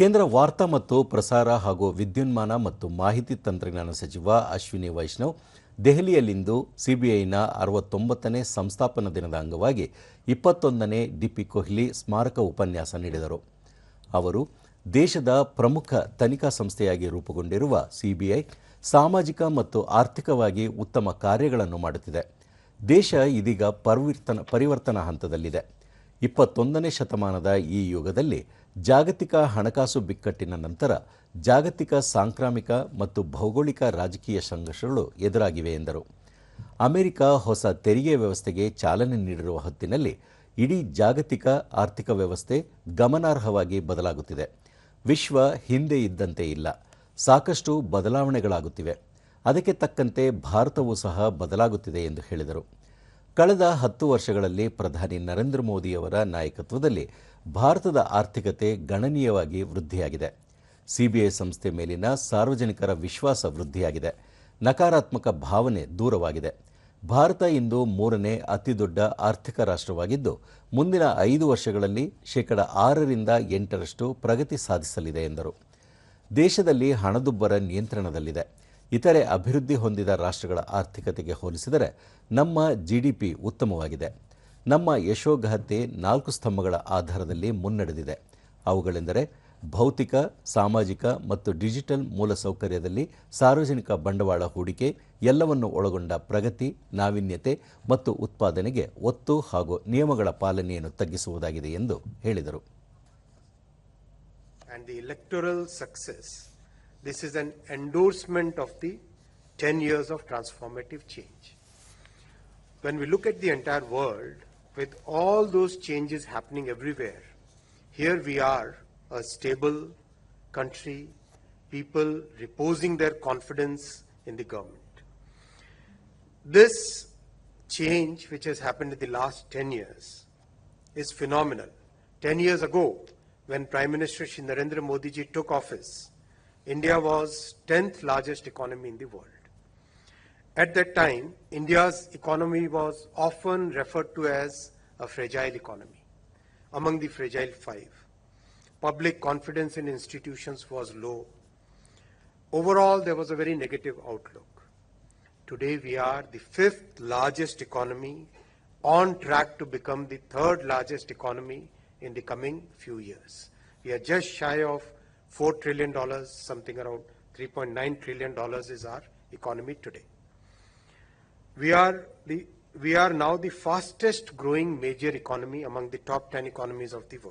ಕೇಂದ್ರ ವಾರ್ತಾ ಮತ್ತು ಪ್ರಸಾರ ಹಾಗೂ ವಿದ್ಯುನ್ಮಾನ ಮತ್ತು ಮಾಹಿತಿ ತಂತ್ರಜ್ಞಾನ ಸಚಿವ ಅಶ್ವಿನಿ ವೈಷ್ಣವ್ ದೆಹಲಿಯಲ್ಲಿಂದು ಸಿಬಿಐನ ಅರವತ್ತೊಂಬತ್ತನೇ ಸಂಸ್ಥಾಪನಾ ದಿನದ ಅಂಗವಾಗಿ ಇಪ್ಪತ್ತೊಂದನೇ ಡಿಪಿ ಕೊಹ್ಲಿ ಸ್ಮಾರಕ ಉಪನ್ಯಾಸ ನೀಡಿದರು. ಅವರು ದೇಶದ ಪ್ರಮುಖ ತನಿಖಾ ಸಂಸ್ಥೆಯಾಗಿ ರೂಪುಗೊಂಡಿರುವ ಸಿಬಿಐ ಸಾಮಾಜಿಕ ಮತ್ತು ಆರ್ಥಿಕವಾಗಿ ಉತ್ತಮ ಕಾರ್ಯಗಳನ್ನು ಮಾಡುತ್ತಿದೆ. ದೇಶ ಇದೀಗ ಪರಿವರ್ತನ, ಪರಿವರ್ತನಾ ಹಂತದಲ್ಲಿದೆ. ಇಪ್ಪತ್ತೊಂದನೇ ಶತಮಾನದ ಈ ಯುಗದಲ್ಲಿ ಜಾಗತಿಕ ಹಣಕಾಸು ಬಿಕ್ಕಟ್ಟಿನ ನಂತರ ಜಾಗತಿಕ ಸಾಂಕ್ರಾಮಿಕ ಮತ್ತು ಭೌಗೋಳಿಕ ರಾಜಕೀಯ ಸಂಘರ್ಷಗಳು ಎದುರಾಗಿವೆ ಎಂದರು. ಅಮೆರಿಕ ಹೊಸ ತೆರಿಗೆ ವ್ಯವಸ್ಥೆಗೆ ಚಾಲನೆ ನೀಡಿರುವ ಹೊತ್ತಿನಲ್ಲಿ ಇಡೀ ಜಾಗತಿಕ ಆರ್ಥಿಕ ವ್ಯವಸ್ಥೆ ಗಮನಾರ್ಹವಾಗಿ ಬದಲಾಗುತ್ತಿದೆ. ವಿಶ್ವ ಹಿಂದೆ ಇದ್ದಂತೆ ಇಲ್ಲ. ಸಾಕಷ್ಟು ಬದಲಾವಣೆಗಳಾಗುತ್ತಿವೆ. ಅದಕ್ಕೆ ತಕ್ಕಂತೆ ಭಾರತವೂ ಸಹ ಬದಲಾಗುತ್ತಿದೆ ಎಂದು ಹೇಳಿದರು. ಕಳೆದ ಹತ್ತು ವರ್ಷಗಳಲ್ಲಿ ಪ್ರಧಾನಿ ನರೇಂದ್ರ ಮೋದಿಯವರ ನಾಯಕತ್ವದಲ್ಲಿ ಭಾರತದ ಆರ್ಥಿಕತೆ ಗಣನೀಯವಾಗಿ ವೃದ್ಧಿಯಾಗಿದೆ. ಸಿಬಿಐ ಸಂಸ್ಥೆ ಮೇಲಿನ ಸಾರ್ವಜನಿಕರ ವಿಶ್ವಾಸ ವೃದ್ಧಿಯಾಗಿದೆ. ನಕಾರಾತ್ಮಕ ಭಾವನೆ ದೂರವಾಗಿದೆ. ಭಾರತ ಇಂದು ಮೂರನೇ ಅತಿದೊಡ್ಡ ಆರ್ಥಿಕ ರಾಷ್ಟ್ರವಾಗಿದ್ದು, ಮುಂದಿನ ಐದು ವರ್ಷಗಳಲ್ಲಿ ಶೇಕಡ ಆರರಿಂದ ಎಂಟರಷ್ಟು ಪ್ರಗತಿ ಸಾಧಿಸಲಿದೆ ಎಂದರು. ದೇಶದಲ್ಲಿ ಹಣದುಬ್ಬರ ನಿಯಂತ್ರಣದಲ್ಲಿದೆ. ಇತರೆ ಅಭಿವೃದ್ಧಿ ಹೊಂದಿದ ರಾಷ್ಟ್ರಗಳ ಆರ್ಥಿಕತೆಗೆ ಹೋಲಿಸಿದರೆ ನಮ್ಮ ಜಿಡಿಪಿ ಉತ್ತಮವಾಗಿದೆ. ನಮ್ಮ ಯಶೋಗಾಥೆ ನಾಲ್ಕು ಸ್ತಂಭಗಳ ಆಧಾರದಲ್ಲಿ ಮುನ್ನಡೆದಿದೆ. ಅವುಗಳೆಂದರೆ ಭೌತಿಕ, ಸಾಮಾಜಿಕ ಮತ್ತು ಡಿಜಿಟಲ್ ಮೂಲಸೌಕರ್ಯದಲ್ಲಿ ಸಾರ್ವಜನಿಕ ಬಂಡವಾಳ ಹೂಡಿಕೆ, ಎಲ್ಲವನ್ನು ಒಳಗೊಂಡ ಪ್ರಗತಿ, ನಾವೀನ್ಯತೆ ಮತ್ತು ಉತ್ಪಾದನೆಗೆ ಒತ್ತು ಹಾಗೂ ನಿಯಮಗಳ ಪಾಲನೆಯನ್ನು ತಗ್ಗಿಸುವುದಾಗಿದೆ ಎಂದು ಹೇಳಿದರು. This is an endorsement of the 10 years of transformative change. When we look at the entire world, with all those changes happening everywhere, here we are, a stable country, people reposing their confidence in the government. This change, which has happened in the last 10 years, is phenomenal. 10 years ago, when Prime Minister Narendra Modi ji took office, India was 10th largest economy in the world. At that time, India's economy was often referred to as a fragile economy, among the fragile five. Public confidence in institutions was low. Overall, there was a very negative outlook. Today, we are the fifth largest economy, on track to become the third largest economy in the coming few years. We are just shy of $4 trillion, something around $3.9 trillion is our economy today. We are, the, we are now the fastest growing major economy among the top 10 economies of the world.